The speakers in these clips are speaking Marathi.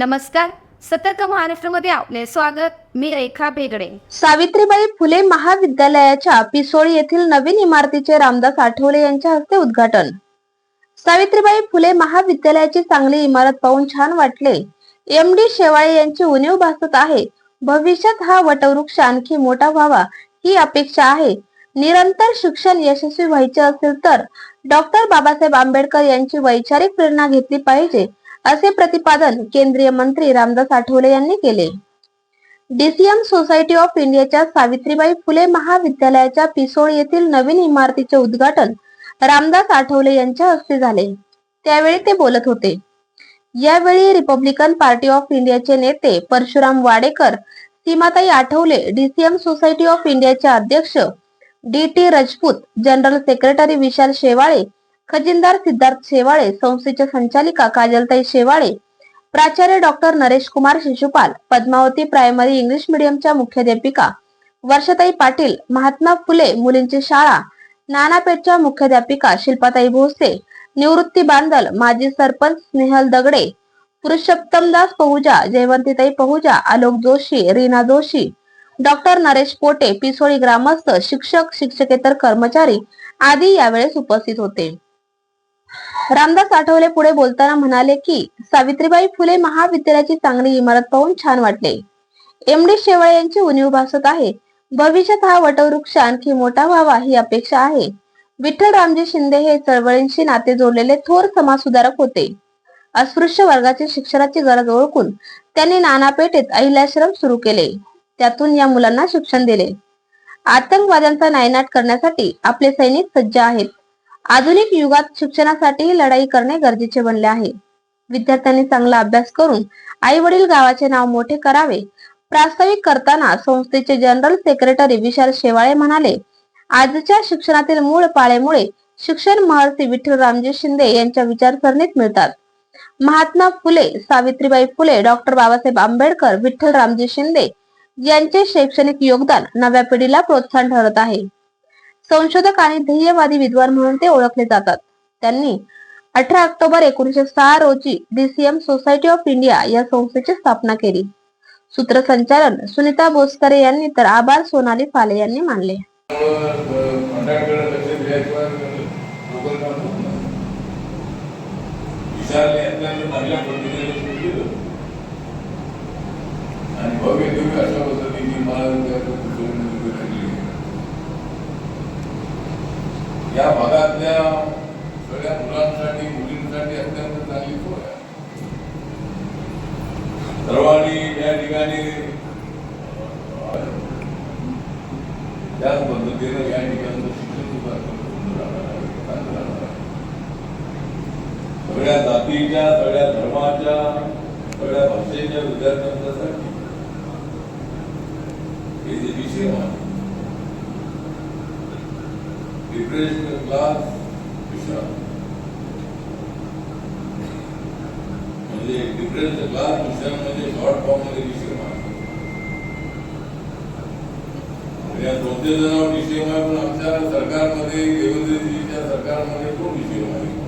नमस्कार. सतर्क महाराष्ट्रामध्ये आपले स्वागत. मी रेखा बेगडे सावित्रीबाई फुले महाविद्यालयाच्या पिसोळी येथील नवीन इमारतीचे रामदास आठवले यांच्या हस्ते उद्घाटन. सावित्रीबाई फुले महाविद्यालयाची चांगली इमारत पाहून छान वाटले. एम डी शेवाळे यांची उणीव भासत आहे. भविष्यात हा वटवृक्ष आणखी मोठा व्हावा ही अपेक्षा आहे. निरंतर शिक्षण यशस्वी व्हायचे असेल तर डॉक्टर बाबासाहेब आंबेडकर यांची वैचारिक प्रेरणा घेतली पाहिजे. असे प्रतिपादन केंद्रीय मंत्री रामदास आठवले यांनी केले. डीसीएम सोसायटी ऑफ इंडियाच्या सावित्रीबाई फुले महाविद्यालयाच्या पिसोळ येथील नवीन इमारतीचे उद्घाटन रामदास आठवले यांच्या हस्ते झाले. त्यावेळी ते बोलत होते. यावेळी रिपब्लिकन पार्टी ऑफ इंडियाचे नेते परशुराम वाडेकर सीमाताई आठवले डीसीएम सोसायटी ऑफ इंडियाचे अध्यक्ष D T Rajput general secretary Vishal Shewale खजिनदार Siddharth Shewale संस्थेच्या संचालिका काजलताई शेवाळे प्राचार्य doctor Naresh Kumar Shishupal Padmavati primary English मीडियमच्या मुख्याध्यापिका वर्षताई पाटील महात्मा फुले मुलींची शाळा नानापेठच्या मुख्याध्यापिका शिल्पाताई भोसले निवृत्ती बांदल माजी सरपंच स्नेहल दगडे पुरुषोत्तमदास पहुजा जयवंतीताई पहुजा आलोक जोशी रीना जोशी डॉक्टर नरेश पोटे पिसोळी ग्रामस्थ शिक्षक शिक्षकेतर कर्मचारी आदी यावेळेस उपस्थित होते. रामदास आठवले पुढे बोलताना म्हणाले की सावित्रीबाई फुले महाविद्यालयाची चांगली इमारत पाहून छान वाटले. एम डी शेवाळे यांची उणीव भासत आहे. भविष्यात हा वटवृक्ष आणखी मोठा व्हावा ही अपेक्षा आहे. विठ्ठल रामजी शिंदे हे चळवळींशी नाते जोडलेले थोर समाजसुधारक होते. अस्पृश्य वर्गाची शिक्षणाची गरज ओळखून त्यांनी नानापेठेत अहिल्याश्रम सुरू केले. त्यातून या मुलांना शिक्षण दिले. आतंकवाद्यांचा नायनाट करण्यासाठी आपले सैनिक सज्ज आहेत. आधुनिक युगात शिक्षणासाठी लढाई करणे गरजेचे बनले आहे. विद्यार्थ्यांनी चांगला अभ्यास करून आई वडील गावाचे नाव मोठे करावे. प्रास्ताविक करताना संस्थेचे जनरल सेक्रेटरी विशाल शेवाळे म्हणाले आजच्या शिक्षणातील मूळ पाळेमुळे शिक्षण महर्षी विठ्ठल रामजी शिंदे यांच्या विचारसरणीत मिळतात. महात्मा फुले सावित्रीबाई फुले डॉक्टर बाबासाहेब आंबेडकर विठ्ठल रामजी शिंदे यांचे शैक्षणिक योगदान नव्या पिढीला प्रोत्साहन ठरत आहे. संशोधक आणि ध्येयवादी विद्वान म्हणून ते ओळखले जातात. त्यांनी अठरा ऑक्टोबर एकोणीशे सहा रोजी डीसीएम सोसायटी ऑफ इंडिया या संस्थेची स्थापना केली. सूत्रसंचालन सुनीता बोसकरे यांनी तर आभार सोनाली फाले यांनी मानले. कॉन्ट्रॅक्टकडे या भागातल्या सगळ्या मुलांसाठी मुलींसाठी अत्यंत चांगली सोय आहे. सर्वांनी या ठिकाणी त्याच पद्धतीनं या ठिकाणचं शिक्षण सुद्धा सगळ्या जातीच्या सगळ्या धर्माच्या सगळ्या भाषेच्या विद्यार्थ्यांसाठी हे जे विषय आहे डिप्रेशन क्लास विषय म्हणजे डिफरन्स क्लास विषय म्हणजे शॉर्ट फॉर्ममध्ये विषय आहे या दोनशे जणांवर विषय आहे पण आमच्या सरकारमध्ये देवेंद्रजीच्या सरकारमध्ये तो विषय आहे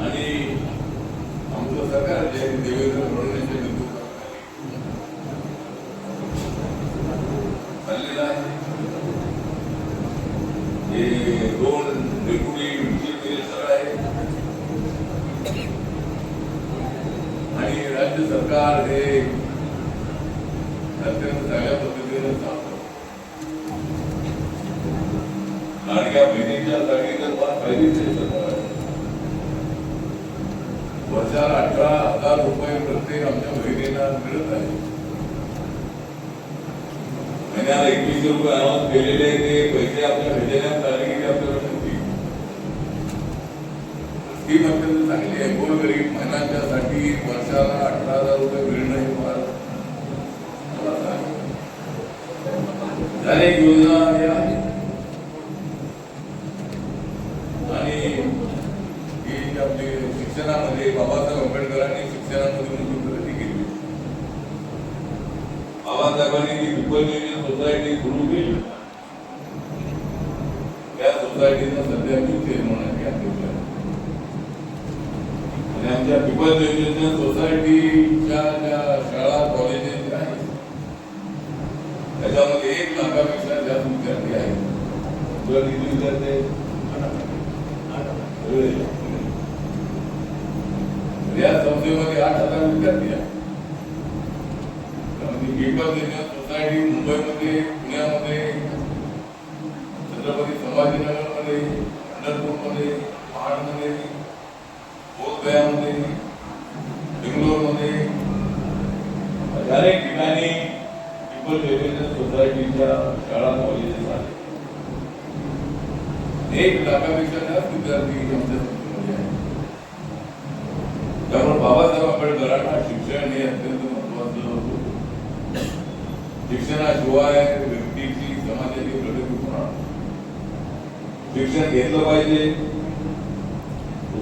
आणि आमचं सरकार जे आहे, देवेंद्र फडणवीसच्या नेतृत्वाखाली चाललेलं आहे हे दोन डेप्युटी चीफ मिनिस्टर आहेत आणि राज्य सरकार हे अत्यंत चांगल्या पद्धतीने चालतं. लाडक्या बहिणीच्या जागी तर फार फायदेशीर सरकार. वर्षाला अठरा हजार रुपये प्रत्येक आमच्या बहिणींना मिळत आहे. महिन्याला एकवीसशे रुपये अनाउन्स केलेले ते पैसे आपल्या खजिन्यात आले की ते आपल्याला मिळतील स्कीम अत्यंत चांगली आहे. गोरगरीब महिलांच्यासाठी वर्षाला अठरा हजार रुपये मिळणं हे फार अनेक योजना या आहेत. आणि ही आपली शिक्षणामध्ये बाबासाहेब आंबेडकरांनी शिक्षणामध्ये मोठी प्रगती केली. बाबासाहेबांनी जी पीपल सोसायटी सुरू केली त्या सोसायटीचा सध्या मी चेअरमन आहे आहे आणि आमच्या पीपल्स एज्युकेशन सोसायटीच्या ज्या शाळा कॉलेजेस आहेत त्याच्यामध्ये एक लाखापेक्षा जास्त विद्यार्थी आहेत. तुला किती विद्यार्थी आहेत? या संस्थेमध्ये आठ हजार विद्यार्थी आहेत. त्यामध्ये पीपल्स एज्युकेशन सोसायटी मुंबईमध्ये पुण्यामध्ये छत्रपती संभाजीनगरमध्ये पंढरपूरमध्ये महाडमध्ये बोधगयामध्ये बेंगलोरमध्ये अशा अनेक ठिकाणी पीपल एज्युकेशन सोसायटीच्या शाळा कॉलेजेस आहेत. एक लाखापेक्षा जास्त विद्यार्थी आमच्या संस्थेमध्ये आहेत. त्यामुळे बाबासाहेब आंबेडकरांना शिक्षण हे अत्यंत महत्वाचं होतं. शिक्षणाशिवाय व्यक्तीची समाजाची प्रगती होणार शिक्षण घेतलं पाहिजे.